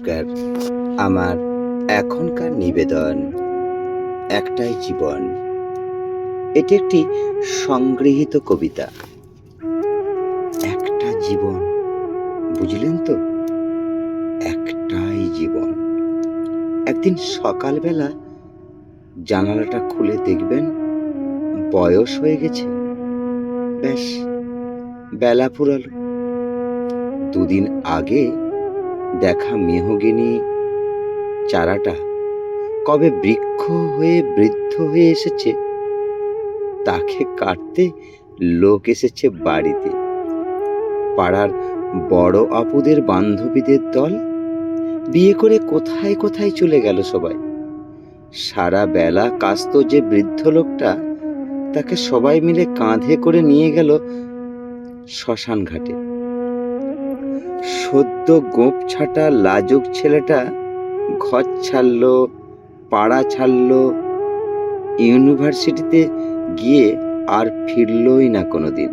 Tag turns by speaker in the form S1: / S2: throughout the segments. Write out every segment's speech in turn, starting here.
S1: নমস্কার। আমার এখনকার নিবেদন, একটাই জীবন। এটি একটি সংগৃহীত কবিতা। একটা জীবন, বুঝলেন তো? একটাই জীবন। একদিন সকালবেলা জানালাটা খুলে দেখবেন, বয়স হয়ে গেছে। ব্যাস বেলা ফুরালো দুদিন আগে দেখা মেহগিনি চারাটা কবে বৃক্ষ হয়ে বৃদ্ধ হয়ে এসেছে? তাকে কাটতে লোক এসেছে বাড়িতে। পাড়ার বড় আপুদের বান্ধবীদের দল। বিয়ে করে কোথায় কোথায় চলে গেল সবাই? সারা বেলা কাস্ত যে বৃদ্ধ লোকটা, তাকে সবাই মিলে কাঁধে করে নিয়ে গেল শ্মশান ঘাটে সদ্য গোপ ছাটা লাজুক ছেলেটা, ঘর ছাড়ল, পাড়া ছাড়ল, ইউনিভার্সিটিতে গিয়ে আর ফিরলই না কোনোদিন।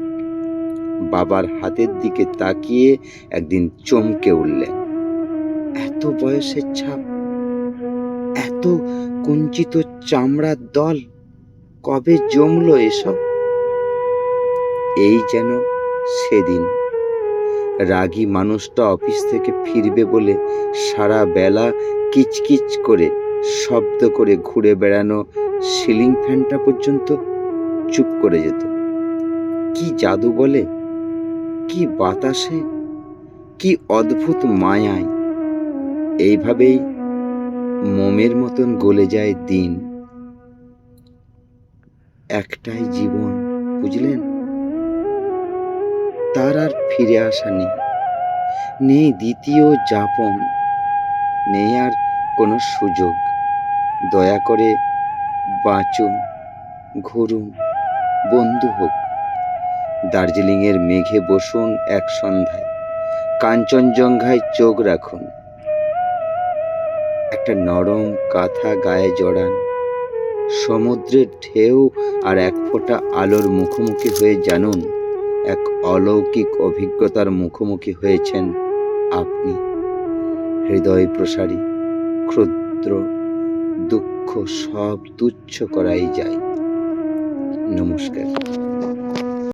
S1: বাবার হাতের দিকে তাকিয়ে একদিন চমকে উঠলেন। এত বয়সের ছাপ, এত কুঞ্চিত চামড়ার দল, কবে জমলো এসব? এই যেন সেদিন। রাগী মানুষটা অফিস থেকে ফিরবে বলে সারা বেলা কিচকিচ করে, শব্দ করে ঘুরে বেড়ানো সিলিং ফ্যানটা পর্যন্ত চুপ করে যেত। কি জাদু বলে? কি বাতাসে? কি অদ্ভুত মায়ায়? এইভাবেই মোমের মতন গলে যায় দিন। একটাই জীবন, বুঝলেন? তার আর ফিরে আসা নেই। নেই দ্বিতীয় যাপন, নেই আর কোনো সুযোগ। দয়া করে বাঁচুন, ঘুরুন, বন্ধু হোক। দার্জিলিংয়ের মেঘে বসুন এক সন্ধ্যায়। কাঞ্চনজঙ্ঘায় চোখ রাখুন। একটা নরম কাঁথা গায়ে জড়ান। সমুদ্রের ঢেউ আর এক ফোঁটা আলোর মুখোমুখি হয়ে জানুন। এক অলৌকিক অভিজ্ঞতার মুখোমুখি হয়েছেন আপনি। হৃদয় প্রসারী, ক্ষুদ্র, দুঃখ সব তুচ্ছ করাই যায়। নমস্কার।